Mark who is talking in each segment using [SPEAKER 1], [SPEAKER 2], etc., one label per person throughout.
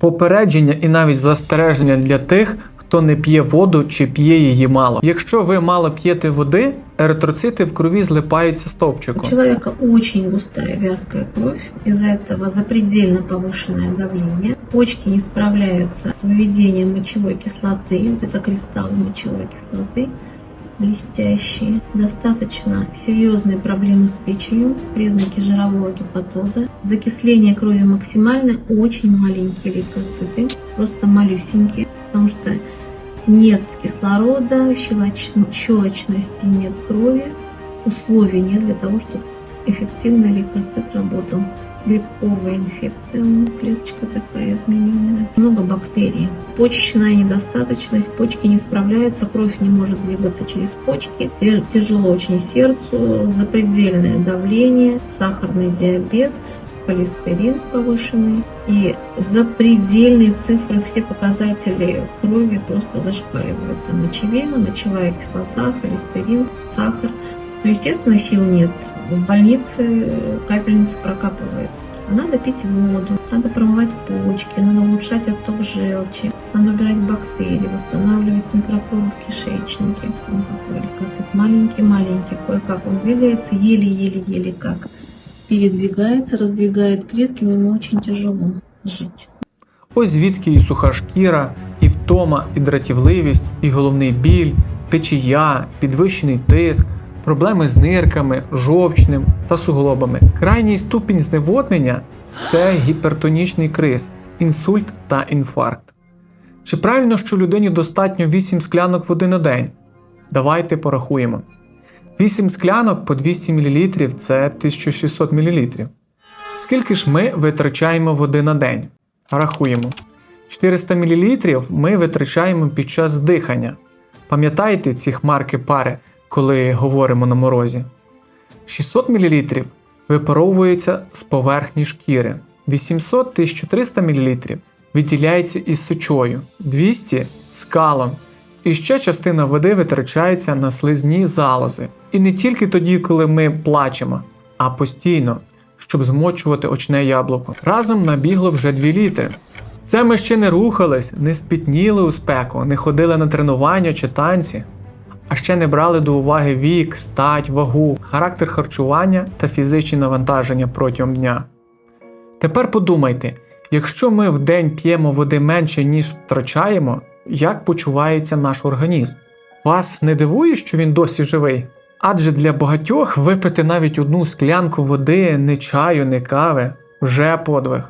[SPEAKER 1] попередження і навіть застереження для тих, хто не п'є воду чи п'є її мало. Якщо ви мало п'єте води, еритроцити в крові злипаються
[SPEAKER 2] У
[SPEAKER 1] стовпчиком.
[SPEAKER 2] человека очень густая вязкая кровь, из-за этого запредельно повышенное давление. Почки не справляются с выведением мочевой кислоты, вот это кристаллы мочевой кислоты Блестящие. Достаточно серьезные проблемы с печенью, признаки жирового гепатоза. Закисление крови максимально, очень маленькие лейкоциты, просто малюсенькие, потому что нет кислорода, щелоч- щелочности нет крови, условий нет для того, чтобы эффективно лейкоцит работал. Грибковая инфекция, у него клеточка такая измененная. Много бактерий. Почечная недостаточность, почки не справляются, кровь не может двигаться через почки. Тяжело очень сердцу, запредельное давление, сахарный диабет, холестерин повышенный. И запредельные цифры, все показатели крови просто зашкаливают. Там мочевина, мочевая кислота, холестерин, сахар. Ну, естественно, сил нет. В больнице э, капельница прокапывает. Надо пить воду, надо промывать почки, надо улучшать отток желчи, надо убирать бактерии, восстанавливать микрофлору в кишечнике. Ну, какой лейкоцит маленький-маленький, кое-как он двигается, еле-еле-еле как. Передвигается, раздвигает клетки, но ему очень тяжело жить.
[SPEAKER 1] Ось звідки і суха шкіра, і втома, і дратівливість, і головний біль, печія, підвищений тиск, проблеми з нирками, жовчним та суглобами. Крайній ступінь зневоднення це гіпертонічний криз, інсульт та інфаркт. Чи правильно, що людині достатньо 8 склянок води на день? Давайте порахуємо. 8 склянок по 200 мл це 1600 мл. Скільки ж ми витрачаємо води на день? Рахуємо. 400 мл ми витрачаємо під час дихання. Пам'ятаєте ці хмарки пари, коли говоримо на морозі? 600 мл випаровується з поверхні шкіри. 800-1300 мл відділяється із сечою, 200 з калом. І ще частина води витрачається на слизні залози. І не тільки тоді, коли ми плачемо, а постійно, щоб змочувати очне яблуко. Разом набігло вже 2 літри. Це ми ще не рухались, не спітніли у спеку, не ходили на тренування чи танці, а ще не брали до уваги вік, стать, вагу, характер харчування та фізичні навантаження протягом дня. Тепер подумайте, якщо ми в день п'ємо води менше, ніж втрачаємо, як почувається наш організм? Вас не дивує, що він досі живий? Адже для багатьох випити навіть одну склянку води, не чаю, не кави вже подвиг.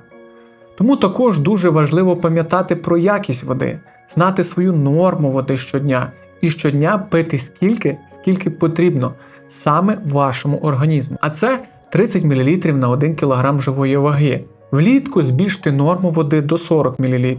[SPEAKER 1] Тому також дуже важливо пам'ятати про якість води, знати свою норму води щодня і щодня пити скільки, скільки потрібно саме вашому організму. А це 30 мл на 1 кг живої ваги. Влітку збільшити норму води до 40 мл.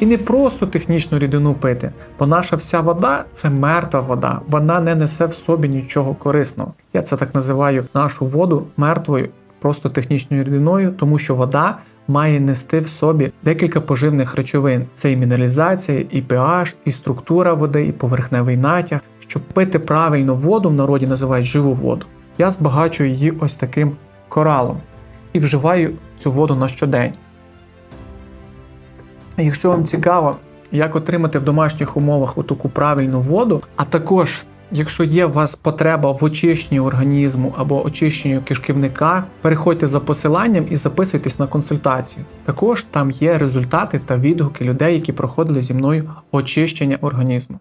[SPEAKER 1] І не просто технічну рідину пити, бо наша вся вода це мертва вода, вона не несе в собі нічого корисного. Я це так називаю нашу воду мертвою, просто технічною рідиною, тому що вода має нести в собі декілька поживних речовин: це і мінералізація, і pH, і структура води, і поверхневий натяг. Щоб пити правильну воду, в народі називають живу воду. Я збагачую її ось таким коралом і вживаю цю воду на щодень. Якщо вам цікаво, як отримати в домашніх умовах таку правильну воду, а також якщо є у вас потреба в очищенні організму або очищенню кишківника, переходьте за посиланням і записуйтесь на консультацію. Також там є результати та відгуки людей, які проходили зі мною очищення організму.